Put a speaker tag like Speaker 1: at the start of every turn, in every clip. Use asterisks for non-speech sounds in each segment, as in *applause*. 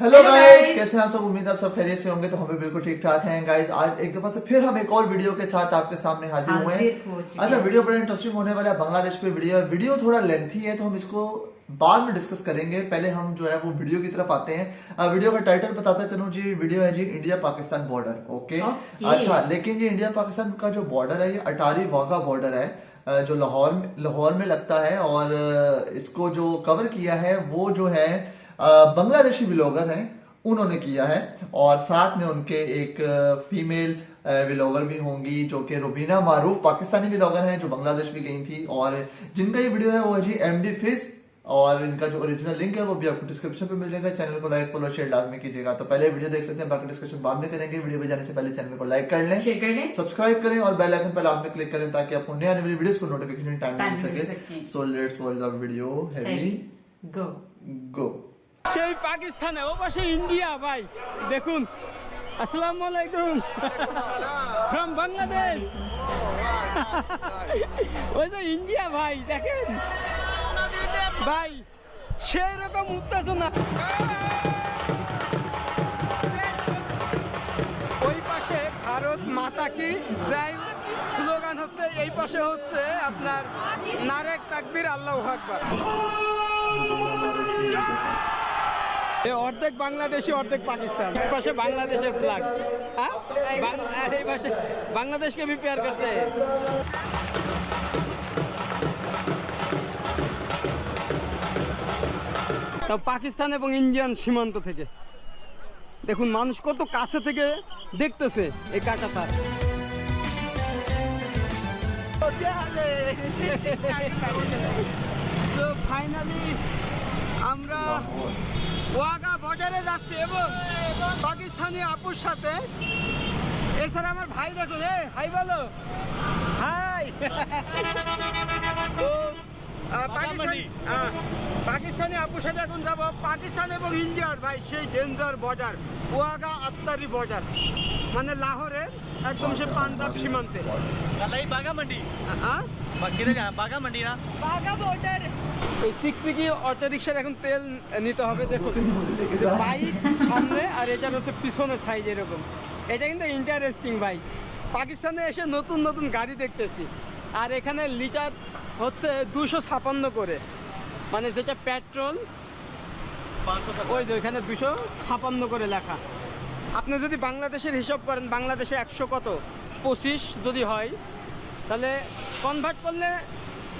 Speaker 1: Hello guys कैसे हैं आप सब? उम्मीद है आप सब खैरियत से होंगे तो हम भी बिल्कुल ठीक ठाक हैं गाइस आज एक दफ़ा से फिर हम एक और वीडियो के साथ आपके सामने हाजिर हुए
Speaker 2: हैं।
Speaker 1: का वीडियो बड़ा इंटरेस्टिंग होने वाला है बांग्लादेश पे वीडियो है। वीडियो थोड़ा लेंथी है तो हम इसको बाद में डिस्कस करेंगे। पहले हम जो है वो वीडियो की तरफ़ आते हैं। वीडियो का टाइटल बताता चलूँ जी। वीडियो है जी इंडिया पाकिस्तान बॉर्डर ओके अच्छा लेकिन ये इंडिया पाकिस्तान का जो बॉर्डर है ये अटारी वाघा बॉर्डर है। जो लाहौर लाहौर में लगता है और इसको जो कवर किया है वो जो है बांग्लादेशी ब्लॉगर हैं उन्होंने किया है और साथ में उनके एक फीमेल व्लॉगर भी होंगी जो कि रुबीना मारूफ पाकिस्तानी व्लॉगर हैं जो बांग्लादेश भी गई थी और जिनका ये वीडियो है वो है जी एम डी फिज और इनका जो ओरिजिनल लिंक है वो भी आपको डिस्क्रिप्शन पे मिल जाएगा चैनल को लाइक फॉलो शेयर लाजमी कीजिएगा। तो पहले वीडियो देख लेते हैं बाकी डिस्कशन बाद में करेंगे वीडियो पे जाने से पहले चैनल को लाइक कर लें
Speaker 2: शेयर कर लें।
Speaker 1: सब्सक्राइब करें और बेल आइकन पर लास्ट में क्लिक करें ताकि आपको नए आने वाली वीडियोस को नोटिफिकेशन टाइम मिल सके। So let's watch the video heavy
Speaker 2: go
Speaker 1: go
Speaker 3: সেই পাকিস্তানে, ও পাশে ইন্ডিয়া, ভাই। দেখুন, আসসালামু আলাইকুম। ফ্রম বাংলাদেশ ওই তো ইন্ডিয়া, ভাই, দেখেন। ভাই সেই রকম উত্তেজনা। ওই পাশে ভারত মাতা কি যাই স্লোগান হচ্ছে, এই পাশে হচ্ছে আপনার নারেক তাকবির, আল্লাহ আকবার। অর্ধেক বাংলাদেশি অর্ধেক পাকিস্তান। এক পাশে বাংলাদেশের ফ্ল্যাগ হ্যাঁ? আর এই পাশে বাংলাদেশকে প্রিপেয়ার করতে। তা পাকিস্তান এবং ইন্ডিয়ান সীমান্ত থেকে। দেখুন মানুষ কত কাছে থেকে দেখতেছে এই কাকাতার ফাইনালি *laughs* আমরা ওয়াগা বর্ডারে যাচ্ছে এবং পাকিস্তানি আপুর সাথে। এছাড়া আমার ভাই দেখুন এ হাই বলো। হাই তো পাকিস্তানি পাকিস্তানি আপুর সাথে এখন যাব পাকিস্তান এবং ইন্ডিয়ার। ভাই সেই danger border Wagah Attari border. মানে লাহোরে একদম সে পাঞ্জাব সীমান্তে।
Speaker 4: বাগামান্ডি বাগামান্ডি না? বাগা বর্ডার।
Speaker 3: এই সিকপিকি অটো রিক্সার এখন তেল নিতে হবে যে বাইক সামনে আর এটার হচ্ছে পিছনের সাইড এরকম। এটা কিন্তু ইন্টারেস্টিং বাইক পাকিস্তানে এসে নতুন নতুন গাড়ি দেখতেছি। আর এখানে লিটার হচ্ছে দুশো ছাপান্ন করে। মানে যেটা পেট্রোল ওই যে ওইখানে দুশো ছাপান্ন করে লেখা। আপনি যদি বাংলাদেশের হিসাব করেন, বাংলাদেশে একশো কত? পঁচিশ যদি হয়, তাহলে কনভার্ট করলে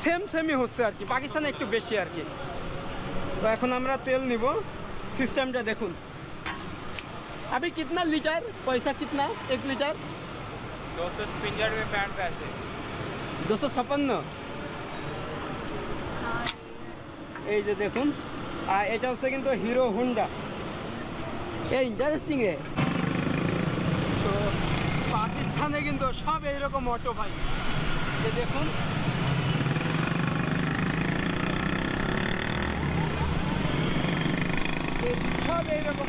Speaker 3: সেম সেমই হচ্ছে আর কি পাকিস্তানে একটু বেশি আর কি তো এখন আমরা তেল নিব সিস্টেমটা দেখুন अभी कितना लीटर पैसा कितना एक लीटर
Speaker 4: दो सौ पिंजर में पैंट पैसे
Speaker 3: দুশো ছাপান্ন এই যে দেখুন আর এটা হচ্ছে কিন্তু হিরো হুন্ডা এই ইন্টারেস্টিং এ তো পাকিস্তানে কিন্তু সব এইরকম অটো ভাই যে দেখুন সব এইরকম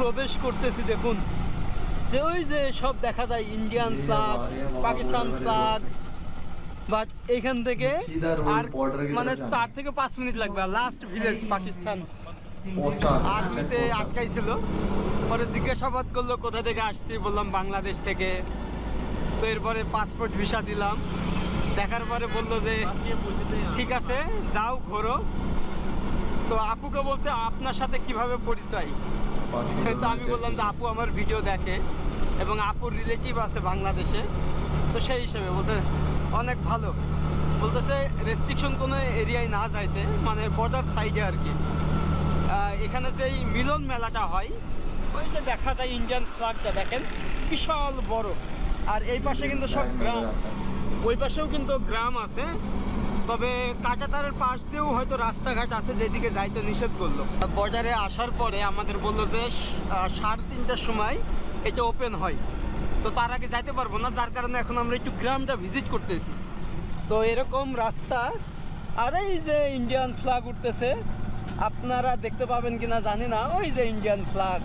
Speaker 3: প্রবেশ করতেছি দেখুন। যে ওই যে সব দেখা যায় ইন্ডিয়ান ফ্লাগ পাকিস্তান ফ্লাগ বা এইখান থেকে আর মানে চার থেকে পাঁচ মিনিট লাগবে লাস্ট ভিলেজ পাকিস্তান আর্মিতে আটকাইছিল। পরে জিজ্ঞাসাবাদ করল কোথা থেকে আসছি? বললাম বাংলাদেশ থেকে। তো এরপরে পাসপোর্ট ভিসা দিলাম। দেখার পরে বলল যে ঠিক আছে যাও ঘোরো। তো আপুকে বলছে আপনার সাথে কীভাবে পরিচয়? তো আমি বললাম যে আপু আমার ভিডিও দেখে এবং আপুর রিলেটিভ আছে বাংলাদেশে। তো সেই হিসেবে বলছে অনেক ভালো। বলতেছে রেস্ট্রিকশন কোনো এরিয়ায় না যাইতে মানে বর্ডার সাইডে আর কি। এখানে যেই মিলন মেলাটা হয় ওই যে দেখা যায় ইন্ডিয়ান ফ্ল্যাগটা দেখেন? বিশাল বড়। আর এই পাশে কিন্তু সব গ্রাম। ওই পাশেও কিন্তু গ্রাম আছে। তবে কাটাতারের পাশ দিয়েও হয়তো রাস্তাঘাট আছে যেদিকে যাইতে নিষেধ করল। বর্ডারে আসার পরে আমাদের বলল যে সাড়ে তিনটার সময় এটা ওপেন হয়। তো তার আগে যাইতে পারব না যার কারণে এখন আমরা একটু গ্রামটা ভিজিট করতেছি। তো এরকম রাস্তা। আর এই যে ইন্ডিয়ান ফ্ল্যাগ উঠতেছে আপনারা দেখতে পাবেন কিনা জানি না ওই যে ইন্ডিয়ান ফ্ল্যাগ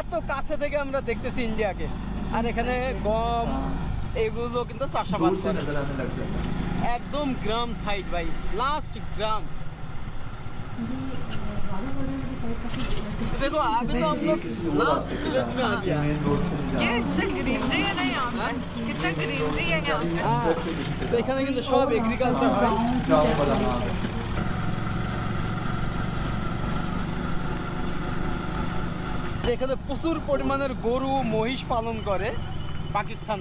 Speaker 3: এত কাছে থেকে আমরা দেখতেছি ইন্ডিয়াকে আর এখানে গম এগুলো কিন্তু চাষাবাদ
Speaker 1: दूर से
Speaker 3: করে
Speaker 1: नजर आने लग जाता है
Speaker 3: একদম গ্রাম সাইড ভাই লাস্ট গ্রাম देखो अभी तो हम लोग
Speaker 1: किसी और
Speaker 3: लास्ट
Speaker 1: रास्ते से
Speaker 3: विलेज में आ
Speaker 1: जाना है,
Speaker 3: गया
Speaker 1: मेन रोड से नहीं
Speaker 2: ये
Speaker 1: जाना
Speaker 2: इतना ग्रीनरी है ना यहाँ पर कितना ग्रीनरी है यहाँ पे
Speaker 3: হ্যাঁ
Speaker 1: इधर से इधर से
Speaker 3: তো এখানে কিন্তু সব এগ্রিকালচার যেখানে প্রচুর পরিমাণের গরু, মহিষ পালন করে পাকিস্তান।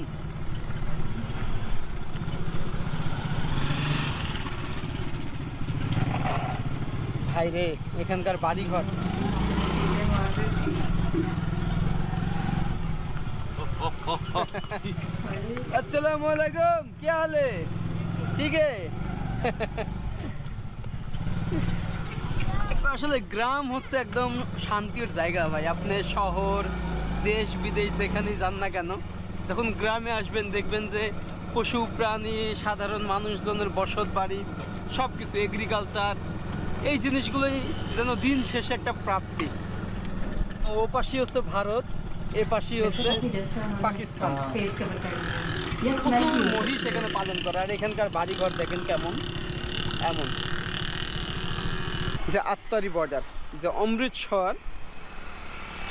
Speaker 3: ভাই রে, এখানকার বাড়িঘর। আসসালামু আলাইকুম, কি হাল? ঠিক আসলে গ্রাম হচ্ছে একদম শান্তির জায়গা ভাই। আপনি শহর, দেশ, বিদেশ যেখানেই যান না কেন, যখন গ্রামে আসবেন দেখবেন যে পশু, প্রাণী, সাধারণ মানুষজনের বসত বাড়ি সব কিছু এগ্রিকালচার এই জিনিসগুলোই যেন দিন শেষে একটা প্রাপ্তি। ও পাশেই হচ্ছে ভারত, এ পাশেই হচ্ছে পাকিস্তান। প্রচুর মহিষ এখানে পালন করে, আর এখানকার বাড়িঘর দেখেন কেমন? এমন। যে আত্মারি বর্ডার যে অমৃতসর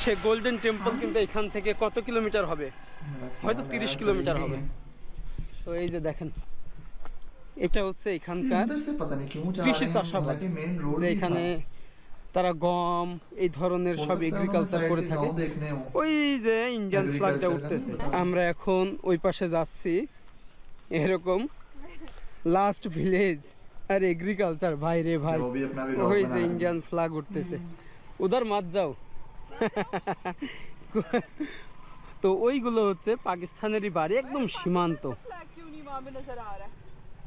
Speaker 3: সে গোল্ডেন টেম্পল কিন্তু এখান থেকে কত কিলোমিটার হবে? হয়তো তিরিশ কিলোমিটার হবে। তো এই যে দেখেন এটা হচ্ছে এখানকার কৃষি চাষাবাদ যে এখানে তারা গম এই ধরনের সব এগ্রিকালচার করে থাকে। ওই যে ইন্ডিয়ান ফ্ল্যাগটা উঠতেছে। আমরা এখন ওই পাশে যাচ্ছি এরকম লাস্ট ভিলেজ আর এগ্রিকালচার ভাই রে ভাই। ওই যে ইন্ডিয়ান ফ্লাগ উঠতেছে। উদার মাত যাও। *laughs* তো ওইগুলো হচ্ছে পাকিস্তানেরই বাড়ি একদম সীমান্ত।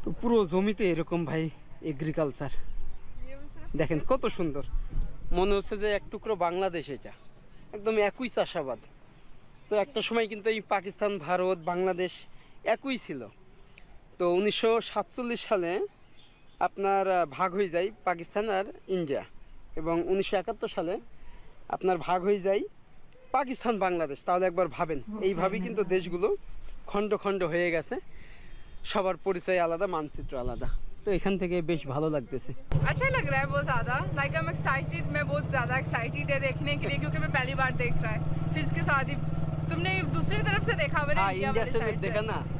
Speaker 3: তো পুরো জমিতে এরকম ভাই এগ্রিকালচার দেখেন কত সুন্দর। মনে হচ্ছে যে এক টুকরো বাংলাদেশ এটা। একদম একই চাষাবাদ। তো একটা সময় কিন্তু এই পাকিস্তান ভারত বাংলাদেশ একই ছিল। তো উনিশশো সাতচল্লিশ সালে আপনার আহ, ভাগ হয়ে যায় পাকিস্তান আর ইন্ডিয়া এবং উনিশশো একাত্তর সালে আপনার ভাগ হয়ে যায় পাকিস্তান বাংলাদেশ তাহলে একবার ভাবেন এইভাবেই কিন্তু দেশগুলো খণ্ড খণ্ড হয়ে গেছে সবার পরিচয় আলাদা মানচিত্র আলাদা তো এখান থেকে বেশ ভালো লাগতেছে
Speaker 2: अच्छा लग रहा है बहुत ज़्यादा लाइक आई एम एक्साइटेड मैं बहुत ज़्यादा एक्साइटेड है देखने के लिए क्योंकि मैं पहली बार देख रहा है फिर इसके साथ ही तुमने दूसरी तरफ से देखा मैंने
Speaker 3: हाँ
Speaker 2: इंडिया
Speaker 3: इंडिया
Speaker 2: वाली
Speaker 3: से
Speaker 2: साइड
Speaker 3: देखा ना
Speaker 2: हाँ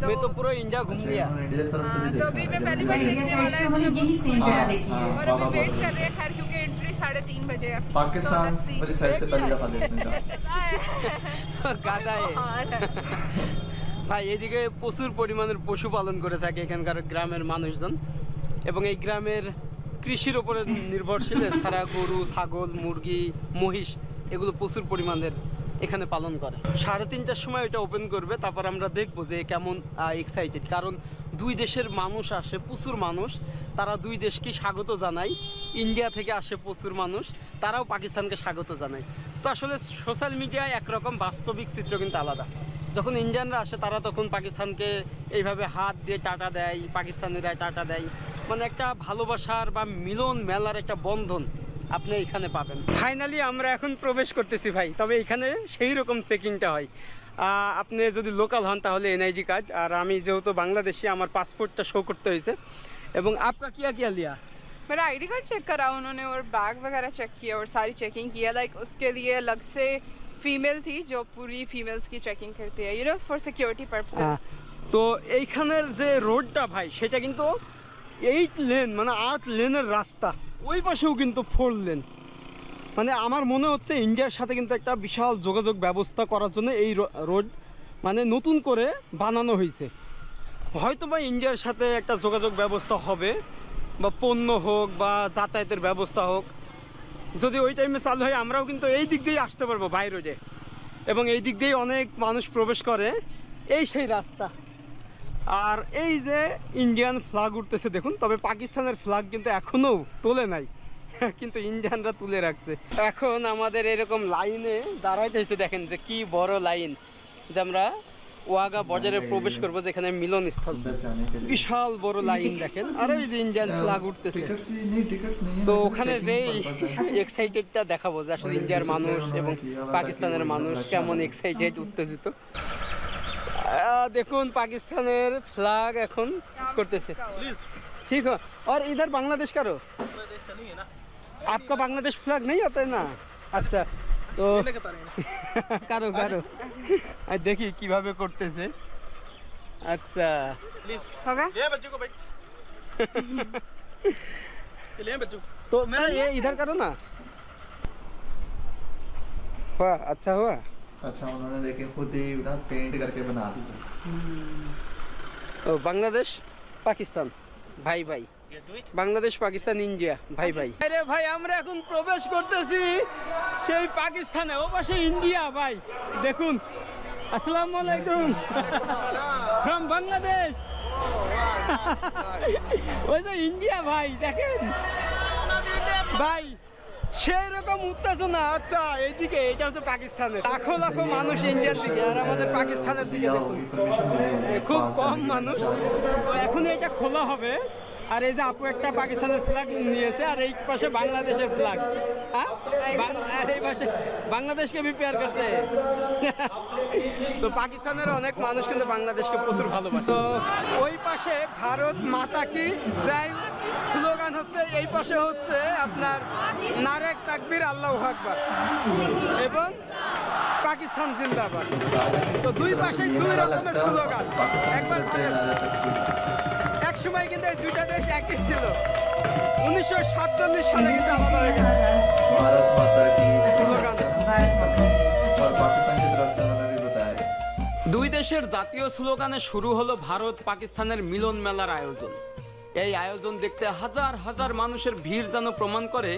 Speaker 2: तो
Speaker 3: मैं तो पूरा इंडिया घूम
Speaker 1: अच्छा,
Speaker 3: लिया
Speaker 1: इन्होंने इंडिया की तरफ से भी
Speaker 2: हाँ, तो
Speaker 1: देखा
Speaker 2: अभी
Speaker 1: है।
Speaker 2: मैं पहली
Speaker 1: ये
Speaker 2: बार
Speaker 1: भी
Speaker 5: इंडिया
Speaker 2: देखने
Speaker 5: साइड
Speaker 2: वाला
Speaker 5: से
Speaker 2: है
Speaker 5: हमने
Speaker 2: तो मैं
Speaker 5: यही
Speaker 2: बहुत
Speaker 5: सेम
Speaker 2: खुश
Speaker 5: जगह
Speaker 2: हूँ।
Speaker 5: देखी
Speaker 1: हाँ,
Speaker 5: है
Speaker 2: और अभी
Speaker 1: बाबा
Speaker 2: वेट
Speaker 1: बोल
Speaker 2: कर रहे हैं खैर क्योंकि एंट्री साढ़े तीन बजे है
Speaker 1: पाकिस्तान
Speaker 2: So, let's see.
Speaker 1: वाली साइड से पहली दफा देखने का *laughs*
Speaker 3: গাদায়
Speaker 2: हाँ,
Speaker 3: ভাই এদিকে প্রচুর পরিমাণের পশুপালন করে থাকে এখানকার গ্রামের মানুষজন এবং এই গ্রামের কৃষির উপরে নির্ভরশীল ছাড়া গরু ছাগল মুরগি মহিষ এগুলো প্রচুর পরিমাণের এখানে পালন করে। সাড়ে তিনটার সময় এটা ওপেন করবে, তারপর আমরা দেখব যে কেমন এক্সাইটেড কারণ দুই দেশের মানুষ আসে, প্রচুর মানুষ। তারা দুই দেশকে স্বাগত জানায়। ইন্ডিয়া থেকে আসে প্রচুর মানুষ। তারাও পাকিস্তানকে স্বাগত জানায়। তো আসলে সোশ্যাল মিডিয়ায় একরকম বাস্তবিক চিত্র কিন্তু আলাদা। যখন ইন্ডিয়ানরা আসে, তারা তখন পাকিস্তানকে এইভাবে হাত দিয়ে টাটা দেয় পাকিস্তানিরা টাটা দেয়। মানে একটা ভালোবাসার বা মিলন মেলার একটা বন্ধন। আপনি এখানে পাবেন ফাইনালি আমরা এখন প্রবেশ করতেছি ভাই তবে এখানে সেই রকম চেকিংটা হয় আহ, আপনি যদি লোকাল হন তাহলে এনআইডি কার্ড আর আমি যেহেতু বাংলাদেশি আমার পাসপোর্টটা শো করতে হয়েছে এবং আপকা কিয়া কিয়া লিয়া
Speaker 2: मेरा आईडी कार्ड चेक करा उन्होंने और बैग वगैरह चेक किया और सारी चेकिंग किया लाइक उसके लिए अलग से फीमेल थी जो पूरी फीमेल्स की चेकिंग करती है यू नो फॉर सिक्योरिटी
Speaker 3: হ্যাঁ
Speaker 2: पर्पसेस
Speaker 3: তো এইখানের যে রোডটা ভাই সেটা কিন্তু এইট লেন মানে আট লেনের রাস্তা ওই পাশেও কিন্তু ফোর লেন মানে আমার মনে হচ্ছে ইন্ডিয়ার সাথে কিন্তু একটা বিশাল যোগাযোগ ব্যবস্থা করার জন্য এই রোড মানে নতুন করে বানানো হয়েছে। হয়তো বা ইন্ডিয়ার সাথে একটা যোগাযোগ ব্যবস্থা হবে, বা পণ্য হোক, বা যাতায়াতের ব্যবস্থা হোক। যদি ওই টাইমে চালু হয়, আমরাও কিন্তু এই দিক দিয়েই আসতে পারব বাই রোডে এবং এই দিক দিয়েই অনেক মানুষ প্রবেশ করে, এই সেই রাস্তা। আর এই যে ইন্ডিয়ান ফ্ল্যাগ উঠতেছে দেখুন তবে পাকিস্তানের ফ্ল্যাগ কিন্তু এখনও তোলে নাই। *laughs* কিন্তু ইন্ডিয়ানরা তুলে রাখছে। এখন আমাদের এরকম লাইনে দাঁড়াইতে হয়েছে দেখেন যে কি বড় লাইন যে আমরা ওয়াগা বাজারে প্রবেশ করব যেখানে
Speaker 1: মিলন স্থল
Speaker 3: বিশাল বড় লাইন দেখেন। আর ওই যে ইন্ডিয়ান ফ্ল্যাগ উঠতেছে। তো ওখানে যে এক্সাইটেডটা *laughs* দেখাবো যে আসলে ইন্ডিয়ার মানুষ এবং পাকিস্তানের মানুষ কেমন এক্সাইটেড উত্তেজিত। আহ, দেখুন পাকিস্তানের ফ্ল্যাগ এখন করতেছে ठीक हो और इधर बांग्लादेश का रो आपका बांग्लादेश फ्लैग नहीं होता है ना अच्छा তো কারো কারো আর দেখি কিভাবে করতেছে আচ্ছা
Speaker 2: हो गया
Speaker 4: ले बच्चों को भाई ले बच्चों
Speaker 3: तो मेरा ये इधर करो ना हुआ अच्छा हुआ
Speaker 1: अच्छा उन्होंने लेकिन खुद ही ना पेंट करके बना दी
Speaker 3: ও বাংলাদেশ পাকিস্তান ভাই ভাই
Speaker 4: ये do it
Speaker 3: Bangladesh Pakistan India ভাই ভাই আরে ভাই আমরা এখন প্রবেশ করতেছি সেই পাকিস্তানে ও পাশে ইন্ডিয়া ভাই দেখুন আসসালামু আলাইকুম ফ্রম বাংলাদেশ ওই তো ইন্ডিয়া ভাই দেখেন ভাই সেই রকম উত্তেজনা আচ্ছা এইদিকে এটা হচ্ছে পাকিস্তানের। লাখো লাখো মানুষ ইন্ডিয়ার দিকে আর আমাদের পাকিস্তানের দিকে খুব কম মানুষ। এখন এটা খোলা হবে। আর এই যে আপু একটা পাকিস্তানের ফ্ল্যাগ নিয়েছে আর এই পাশে বাংলাদেশের ফ্ল্যাগ হ্যাঁ? আর এই পাশে বাংলাদেশকে প্রিপেয়ার করতে। তো পাকিস্তানের অনেক মানুষ কিন্তু বাংলাদেশকে প্রচুর ভালোবাসে। তো ওই পাশে ভারত মাতা কি যাই স্লোগান হচ্ছে এই পাশে হচ্ছে আপনার নারেক তাকবির আল্লাহ আকবর এবং পাকিস্তান জিন্দাবাদ। তো দুই পাশে দুই রকমের স্লোগান। একবার সময় কিন্তু এই দুইটা দেশ একই ছিল। উনিশশো সাতচল্লিশ সালে কিন্তু দুই দেশের জাতীয় স্লোগানে শুরু হলো ভারত পাকিস্তানের মিলন মেলার আয়োজন। এই আয়োজন দেখতে হাজার হাজার মানুষের ভিড় যেন প্রমাণ করে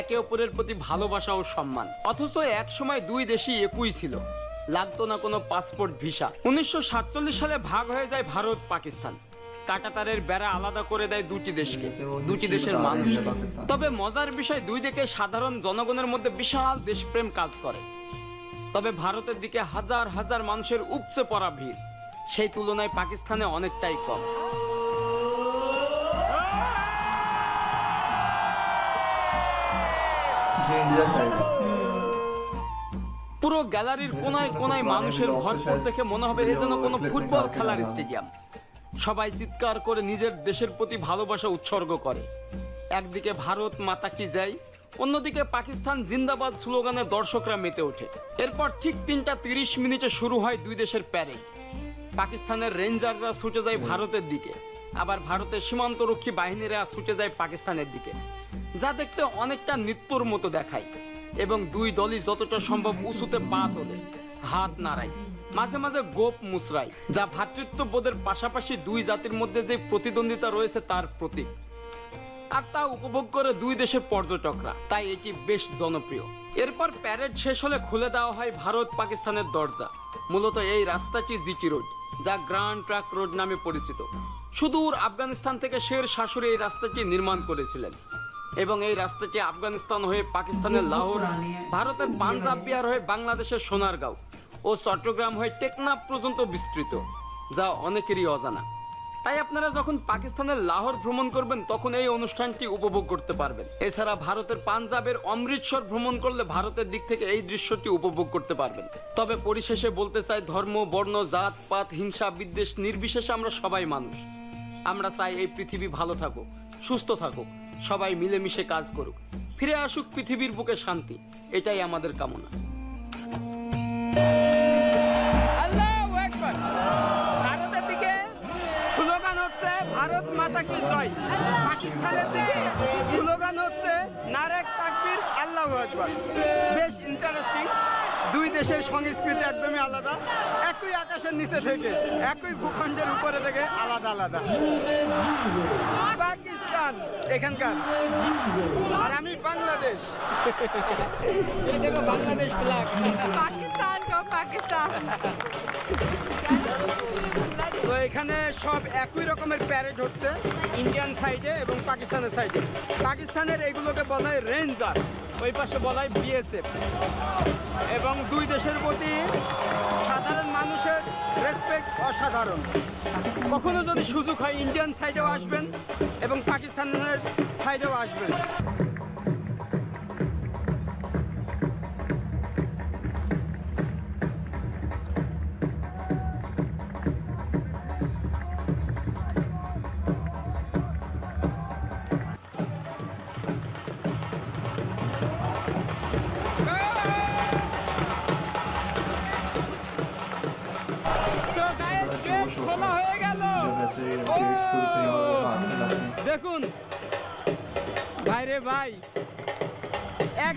Speaker 3: একে অপরের প্রতি ভালোবাসা ও সম্মান। অথচ এক সময় দুই দেশই একই ছিল। লাগতো না কোনো পাসপোর্ট ভিসা উনিশশো সাতচল্লিশ সালে ভাগ হয়ে যায় ভারত পাকিস্তান কাটাতারের বেড়া আলাদা করে দেয় দুটি দেশকে দুটি দেশের মানুষ তবে মজার বিষয় দুই দিকে সাধারণ জনগণের মধ্যে বিশাল দেশপ্রেম কাজ করে। তবে ভারতের দিকে হাজার হাজার মানুষের উপচে পড়া ভিড়। সেই তুলনায় পাকিস্তানে অনেকটাই কম। পুরো গ্যালারির কোনায় কোনায় মানুষের ভরপুর দেখে মনে হবে এ যেন কোনো ফুটবল খেলার স্টেডিয়াম। সবাই চিৎকার করে নিজের দেশের প্রতি ভালোবাসা উৎসর্গ করে। একদিকে ভারত মাতা কি যায় অন্যদিকে পাকিস্তান জিন্দাবাদ স্লোগানে দর্শকরা মেতে ওঠে। এরপর ঠিক তিনটা তিরিশ মিনিটে শুরু হয় দুই দেশের প্যারেড। পাকিস্তানের রেঞ্জাররা ছুটে যায় ভারতের দিকে, আবার ভারতের সীমান্তরক্ষী বাহিনীরা ছুটে যায় পাকিস্তানের দিকে, যা দেখতে অনেকটা নৃত্যর মতো দেখায়, এবং দুই দলই যতটা সম্ভব উঁচুতে পা তোলে। হাত নাড়ায় মাঝে মাঝে গোপ মুসরায় যা ভ্রাতৃত্ববোধের পাশাপাশি দুই জাতির মধ্যে যে প্রতিদ্বন্দ্বিতা রয়েছে তার প্রতীক। আর তা উপভোগ করে দুই দেশের পর্যটকরা, তাই এটি বেশ জনপ্রিয়। এরপর প্যারেড শেষ হলে খুলে দেওয়া হয় ভারত পাকিস্তানের দরজা, মূলত এই রাস্তাটি জিটি রোড, যা গ্রান্ড ট্রাক রোড নামে পরিচিত। সুদূর আফগানিস্তান থেকে শের শাশুড়ি এই রাস্তাটি নির্মাণ করেছিলেন। এবং এই রাস্তাটি আফগানিস্তান হয়ে পাকিস্তানের লাহোর ভারতের পাঞ্জাব বিহার হয়ে বাংলাদেশের সোনারগাঁও ও চট্টগ্রাম হয়ে টেকনাফ পর্যন্ত বিস্তৃত যা অনেকেরই অজানা। তাই আপনারা যখন পাকিস্তানের লাহোর ভ্রমণ করবেন তখন এই অনুষ্ঠানটি উপভোগ করতে পারবেন। এছাড়া ভারতের পাঞ্জাবের অমৃতসর ভ্রমণ করলে ভারতের দিক থেকে এই দৃশ্যটি উপভোগ করতে পারবেন। তবে পরিশেষে বলতে চাই ধর্ম বর্ণ জাত পাত হিংসা বিদ্বেষ নির্বিশেষে আমরা সবাই মানুষ। আমরা চাই এই পৃথিবী ভালো থাকুক সুস্থ থাকুক। সবাই মিলেমিশে কাজ করুক। ফিরে আসুক পৃথিবীর বুকে শান্তি, এটাই আমাদের কামনা। ভারত মাতা কি জয়। পাকিস্তানের দিকে স্লোগান হচ্ছে নারেক তাকবীর, আল্লাহু আকবার। বেশ ইন্টারেস্টিং দুই দেশের সংস্কৃতি একদমই আলাদা, একই আকাশের নিচে থেকে, একই ভূখণ্ডের উপরে থেকে আলাদা আলাদা। পাকিস্তান এখানকার। আর আমি বাংলাদেশ। এই দেখো বাংলাদেশ ফ্ল্যাগ
Speaker 2: পাকিস্তান গো পাকিস্তান।
Speaker 3: তো এখানে সব একই রকমের প্যারেড হচ্ছে ইন্ডিয়ান সাইডে এবং পাকিস্তানের সাইডে পাকিস্তানের এগুলোকে বলা হয় রেঞ্জার ওই পাশে বলাই বিএসএফ এবং দুই দেশের প্রতি সাধারণ মানুষের রেসপেক্ট অসাধারণ। কখনো যদি সুযোগ হয় ইন্ডিয়ান সাইডেও আসবেন এবং পাকিস্তানের সাইডেও আসবেন।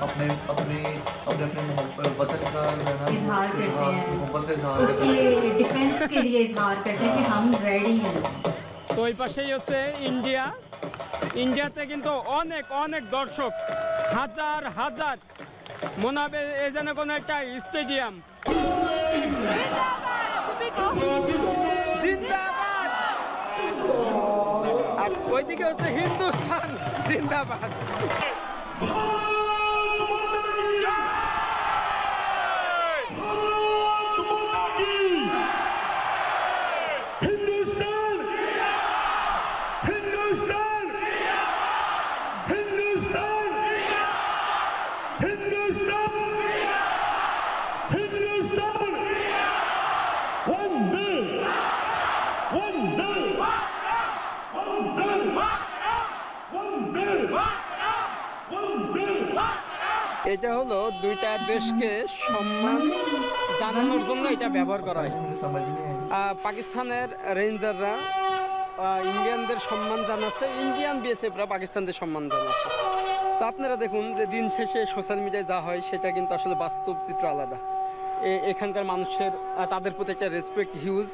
Speaker 1: अपने अपने अपने अपने मोहब्बत- वतन का जो है ना,
Speaker 5: इजहार करते हैं
Speaker 1: मोहब्बत का इजहार करते
Speaker 5: उसके
Speaker 1: हैं
Speaker 5: डिफेंस के लिए इजहार करते हैं कि हम रेडी हैं
Speaker 3: তো ওই পাশেই হচ্ছে ইন্ডিয়া ইন্ডিয়াতে কিন্তু অনেক অনেক দর্শক হাজার হাজার মনে হবে এ যেন কোনো একটা স্টেডিয়াম জিন্দাবাদ আর ওইদিকে হচ্ছে হিন্দুস্তান জিন্দাবাদ এটা হলো দুইটা দেশকে সম্মান জানানোর জন্য এটা ব্যবহার করা হয়। পাকিস্তানের রেঞ্জাররা ইন্ডিয়ানদের সম্মান জানাচ্ছে, ইন্ডিয়ান বিএসএফরা পাকিস্তানদের সম্মান জানাচ্ছে। তো আপনারা দেখুন যে দিন শেষে সোশ্যাল মিডিয়ায় যা হয়, সেটা কিন্তু আসলে বাস্তব চিত্র আলাদা। এখানকার মানুষের তাদের প্রতি একটা রেসপেক্ট হিউজ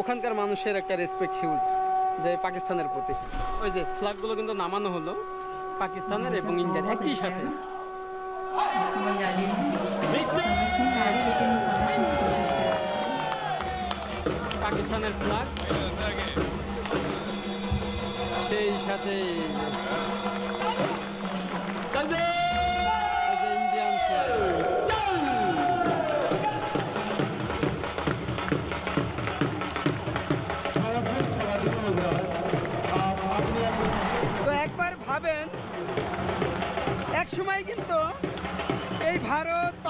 Speaker 3: ওখানকার মানুষের একটা রেসপেক্ট হিউজ যে পাকিস্তানের প্রতি। ওই যে ফ্ল্যাগগুলো কিন্তু নামানো হলো পাকিস্তানের এবং ইন্ডিয়ার, একই সাথে। পাকিস্তানের ফ্ল্যাগ সেই সাথে ইন্ডিয়ান ফ্ল্যাগ তো একবার ভাবেন এক সময় কিন্তু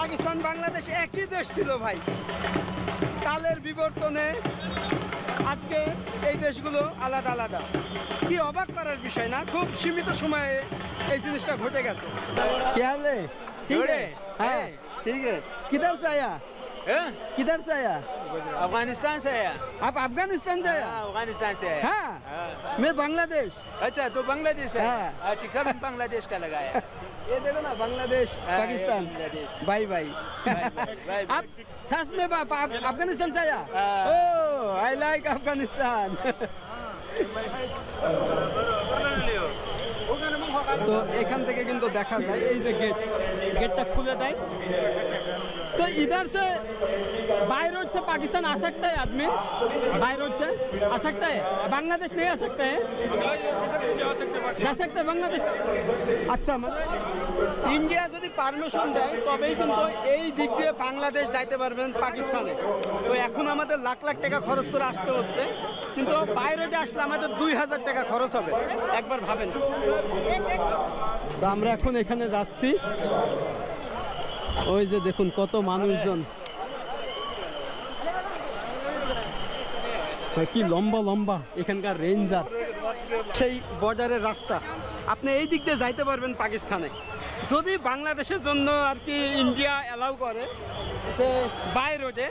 Speaker 3: পাকিস্তান বাংলাদেশ একই দেশ ছিল ভাই কালের বিবর্তনে আজকে এই দেশগুলো আলাদা আলাদা কি অবাক করার বিষয় না খুব সীমিত সময়ে এই জিনিসটা ঘটে গেছে क्या हाल है ठीक है हाँ ठीक है किधर से आया किधर से आया
Speaker 4: अफगानिस्तान से आया
Speaker 3: आप अफगानिस्तान से आया
Speaker 4: हाँ, अफगानिस्तान से आया
Speaker 3: हाँ मैं बांग्लादेश
Speaker 4: अच्छा तो बांग्लादेश है
Speaker 3: हाँ।
Speaker 4: हाँ, टिकट भी बांग्लादेश का लगाया *laughs*
Speaker 3: ये देखो ना बांग्लादेश
Speaker 4: हाँ,
Speaker 3: पाकिस्तान
Speaker 4: ये बांग्लादेश।
Speaker 3: बाय बाय *laughs*
Speaker 4: बाय,
Speaker 3: आप सच में बाप आप अफगानिस्तान से आया
Speaker 4: हाँ।
Speaker 3: ओह आई लाइक अफगानिस्तान *laughs* তো এখান থেকে কিন্তু দেখা যায় এই যে গেট গেটটা খুলে দেয় तो इधर से बाहर रोड से पाकिस्तान आ सकता है आदमी बाहर रोड से आ सकता है बांग्लादेश नहीं आ सकता है जा सकते हैं बांग्लादेश আচ্ছা মানে ইন্ডিয়া যদি পারমিশন দেয় তবেই কিন্তু এই দিক দিয়ে বাংলাদেশ যাইতে পারবেন পাকিস্তানে তো এখন আমাদের লাখ লাখ টাকা খরচ করে আসতে হচ্ছে কিন্তু বাইরে আসলে আমাদের দুই হাজার টাকা খরচ হবে একবার ভাবেন তো আমরা এখন এখানে যাচ্ছি ওই যে দেখুন কত মানুষজন। কি লম্বা লম্বা এখানকার রেঞ্জার। সেই বর্ডারের রাস্তা। আপনি এই দিক দিয়ে যাইতে পারবেন পাকিস্তানে। যদি বাংলাদেশের জন্য আর কি ইন্ডিয়া অ্যালাউ করে যে বাই রোডে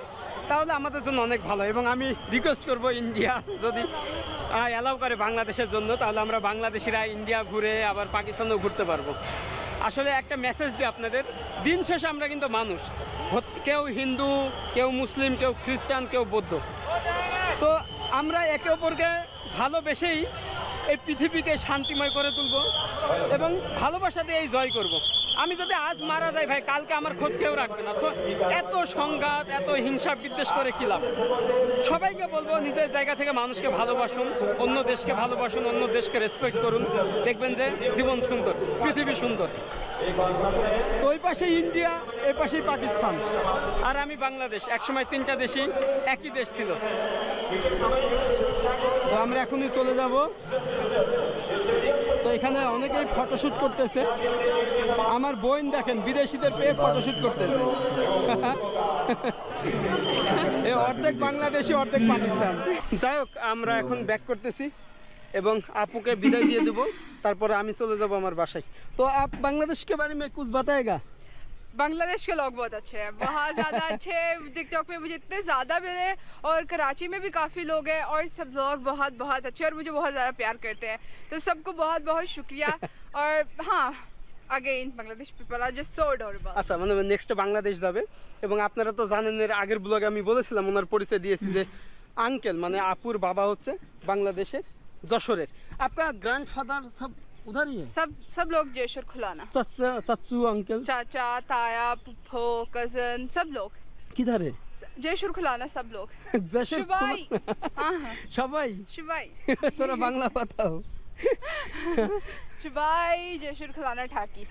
Speaker 3: তাহলে আমাদের জন্য অনেক ভালো। এবং আমি রিকোয়েস্ট করব ইন্ডিয়া যদি অ্যালাউ করে বাংলাদেশের জন্য, তাহলে আমরা বাংলাদেশিরা ইন্ডিয়া ঘুরে আবার পাকিস্তানেও ঘুরতে পারব। আসলে একটা মেসেজ দিই আপনাদের। দিন শেষে আমরা কিন্তু মানুষ। কেউ হিন্দু, কেউ মুসলিম, কেউ খ্রিস্টান, কেউ বৌদ্ধ। তো আমরা একে অপরকে ভালোবেসেই এই পৃথিবীকে শান্তিময় করে তুলব এবং ভালোবাসা দিয়ে এই জয় করব। আমি যদি আজ মারা যাই ভাই কালকে আমার খোঁজ কেউ রাখবে না। এত সংঘাত এত হিংসা বিদ্বেষ করে কি লাভ? সবাইকে বলব নিজের জায়গা থেকে মানুষকে ভালোবাসুন অন্য দেশকে ভালোবাসুন অন্য দেশকে রেসপেক্ট করুন। দেখবেন যে জীবন সুন্দর পৃথিবী সুন্দর। তো ওই পাশে ইন্ডিয়া এই পাশেই পাকিস্তান। আর আমি বাংলাদেশ। একসময় তিনটা দেশই একই দেশ ছিল। তো আমরা এখনই চলে যাব। তো এখানে অনেকেই ফটোশ্যুট করতেছে। আমার বোন দেখেন, বিদেশিদের পেয়ে ফটোশ্যুট করতেছে। *laughs* এ অর্ধেক বাংলাদেশি, অর্ধেক পাকিস্তান। যাই হোক, আমরা এখন ব্যাক করতেছি এবং আপুকে বিদায় দিয়ে দেবো। তারপরে আমি চলে যাব আমার বাসায়। তো আপ, বাংলাদেশকে বাড়ি মেয়ে কুচ বাতায় বাতায়গা
Speaker 2: बांग्लादेश के लोग बहुत अच्छे हैं बहुत ज़्यादा अच्छे टिकटॉक में मुझे इतने ज़्यादा मिले और कराची में भी काफ़ी लोग हैं और सब लोग बहुत बहुत अच्छे और मुझे बहुत ज़्यादा प्यार करते हैं तो सबको बहुत बहुत शुक्रिया *laughs* और हाँ again Bangladesh people are just so adorable
Speaker 3: আচ্ছা মানে নেক্সট বাংলাদেশ যাবে এবং আপনারা তো জানেন এর আগের ব্লগে আমি বলেছিলাম ওনার পরিচয় দিয়েছি যে আঙ্কেল মানে আপুর বাবা হচ্ছে বাংলাদেশের যশোরের আপনার গ্র্যান্ডফাদার সব উধার ही है
Speaker 2: सब सब लोग जयशर खुलाना
Speaker 3: চাচা চাচু আঙ্কেল
Speaker 2: चाचा ताया पुप्पो कजन सब लोग
Speaker 3: কিধার है
Speaker 2: जयशर खुलाना सब लोग
Speaker 3: যশোর
Speaker 2: शिवाई हाँ हाँ
Speaker 3: সবাই
Speaker 2: शिवाई
Speaker 3: তোরা বাংলা কথাও
Speaker 2: शिवाई जयशर खुलाना ठाकी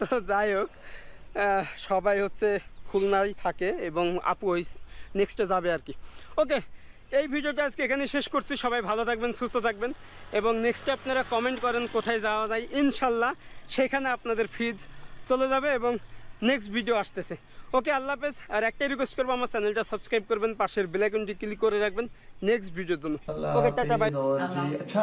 Speaker 3: তো যাই হোক আহ, সবাই হচ্ছে খুলনায় থাকে এবং আপু ওই নেক্সটে যাবে আর কি ওকে এই ভিডিওটা আজকে এখানে শেষ করছি সবাই ভালো থাকবেন সুস্থ থাকবেন এবং নেক্সটে আপনারা কমেন্ট করেন কোথায় যাওয়া যায় ইনশাল্লাহ সেখানে আপনাদের ফিজ চলে যাবে এবং নেক্সট ভিডিও আসতেছে ওকে আল্লাহ হাফেজ আর একটাই রিকোয়েস্ট করবো আমার চ্যানেলটা সাবস্ক্রাইব করবেন পাশের বেলাইকনটি ক্লিক করে রাখবেন নেক্সট ভিডিওর জন্য
Speaker 1: अल्लाह
Speaker 3: ওকে টাটা বাই
Speaker 1: हाफिज और जी अच्छा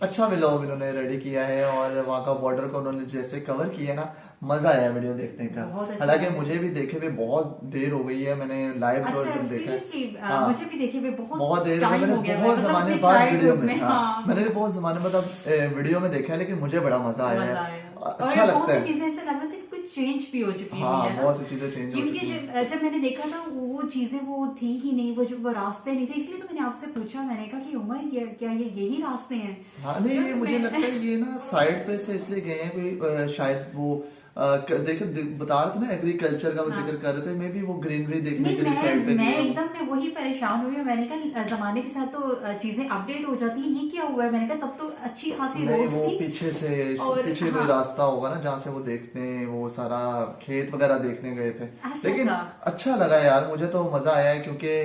Speaker 1: अच्छा व्लॉग इन्होंने रेडी किया है और वहाँ का बॉर्डर को उन्होंने जैसे कवर किया ना मज़ा आया वीडियो देखने का।
Speaker 5: अच्छा
Speaker 1: हालाँकि मुझे भी देखे हुए बहुत देर हो गई है मैंने लाइव
Speaker 5: अच्छा
Speaker 1: जब देखा। हाँ।
Speaker 5: मुझे भी देखे हुए बहुत
Speaker 1: बहुत देर मैंने
Speaker 5: हो गया
Speaker 1: बहुत
Speaker 5: मतलब
Speaker 1: जमाने बाद वीडियो में
Speaker 5: हाँ।
Speaker 1: मैंने भी बहुत जमाने बाद वीडियो में देखा है लेकिन मुझे बड़ा मज़ा आया है। अच्छा लगता है।
Speaker 5: चीज़ें ऐसे लग रहा था चेंज भी हो चुकी
Speaker 1: हाँ
Speaker 5: है
Speaker 1: बहुत सी चीज़ें चेंज
Speaker 5: क्योंकि जब जब मैंने देखा था वो चीज़ें वो थी ही नहीं वो जो वो रास्ते नहीं थे इसलिए तो मैंने आपसे पूछा मैंने कहा कि उमर क्या क्या ये यही रास्ते हैं?
Speaker 1: हाँ नहीं ये मुझे लगता है ये ना साइड पे से इसलिए गए हैं शायद वो अ, क- देखिए दे- बता रहे थे ना एग्रीकल्चर का
Speaker 5: हाँ।
Speaker 1: ज़िक्र कर रहे थे मे बी वो ग्रीनरी देखने के लिए साइड पे
Speaker 5: मैं। एकदम मैं वही परेशान हुई हूँ मैंने कहा जमाने के साथ तो चीज़ें अपडेट हो जाती हैं ये क्या हुआ है मैंने कहा तब तो अच्छी खासी रोड्स
Speaker 1: वो
Speaker 5: थी
Speaker 1: पीछे से
Speaker 5: और
Speaker 1: पीछे कोई
Speaker 5: हाँ।
Speaker 1: रास्ता होगा ना जहाँ से वो देखने वो सारा खेत वगैरह देखने गए थे
Speaker 5: अच्छा,
Speaker 1: लेकिन
Speaker 5: अच्छा।
Speaker 1: अच्छा लगा यार मुझे तो मज़ा आया क्योंकि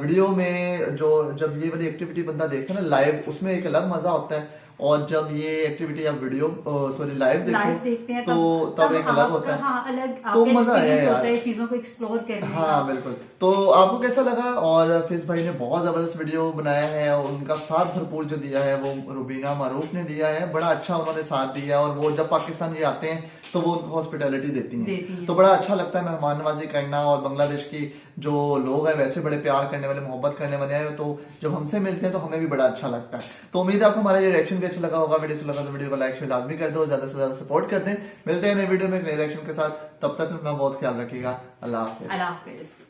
Speaker 1: वीडियो में जो जब ये वाली एक्टिविटी बंदा देखता है ना लाइव उसमें एक अलग मज़ा होता है और जब ये एक्टिविटी आप वीडियो सॉरी लाइव
Speaker 5: लाइव
Speaker 1: देखो
Speaker 5: देखते हैं
Speaker 1: तो तब एक अलग होता है।
Speaker 5: हाँ अलग
Speaker 1: तो मज़ा आया
Speaker 5: एक्सपीरियंस
Speaker 1: यार।
Speaker 5: होता है चीज़ों को एक्सप्लोर करने
Speaker 1: हाँ बिल्कुल। तो आपको कैसा लगा? और फिज भाई ने बहुत ज़बरदस्त वीडियो बनाया है और उनका साथ भरपूर जो दिया है वो रुबीना मारूफ ने दिया है। बड़ा अच्छा उन्होंने साथ दिया और वो जब पाकिस्तान ये आते हैं तो वो उनको हॉस्पिटैलिटी देती
Speaker 5: देती
Speaker 1: हैं।
Speaker 5: हैं।
Speaker 1: तो बड़ा अच्छा लगता है मेहमान नवाजी करना और बांग्लादेश की जो लोग हैं वैसे बड़े प्यार करने वाले मोहब्बत करने वाले हैं तो जब हमसे मिलते हैं तो हमें भी बड़ा अच्छा लगता है। तो उम्मीद है आपको हमारा ये रिएक्शन भी अच्छा लगा होगा। वीडियो से लगा तो वीडियो को लाइक शेयर लाजमी कर दो। ज़्यादा से ज़्यादा सपोर्ट कर दें। मिलते हैं नए वीडियो में एक नए रिएक्शन के साथ। तब तक अपना बहुत ख्याल रखिएगा।
Speaker 5: अल्लाह हाफिज।